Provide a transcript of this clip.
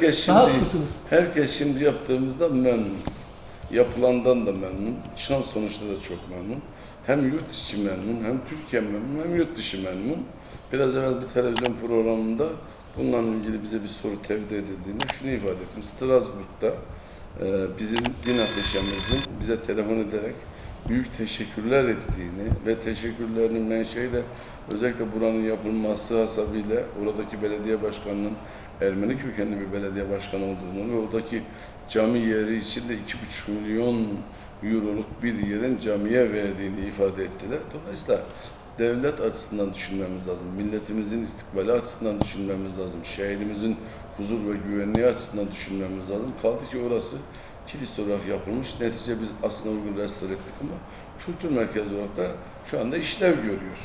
herkes Rahat şimdi mısınız? herkes şimdi yaptığımızda memnun. Yapılandan da memnun. Çıkan sonuçta da çok memnun. Hem yurt içi memnun, hem Türkiye memnun, hem yurt dışı memnun. Biraz evvel bir televizyon programında bununla ilgili bize bir soru tevdi edildiğinde şunu ifade ettim. Strasbourg'da e, bizim din ateşemizin bize telefon ederek büyük teşekkürler ettiğini ve teşekkürlerinin menşei de özellikle buranın yapılması hasabıyla oradaki belediye başkanının Ermeni kökenli bir belediye başkanı olduğunu ve oradaki cami yeri için de 2,5 milyon euroluk bir yerin camiye verdiğini ifade ettiler. Dolayısıyla devlet açısından düşünmemiz lazım, milletimizin istikbali açısından düşünmemiz lazım, şehrimizin huzur ve güvenliği açısından düşünmemiz lazım. Kaldı ki orası kilise olarak yapılmış. Netice biz aslında uygun restore ettik ama kültür merkezi olarak da şu anda işlev görüyor.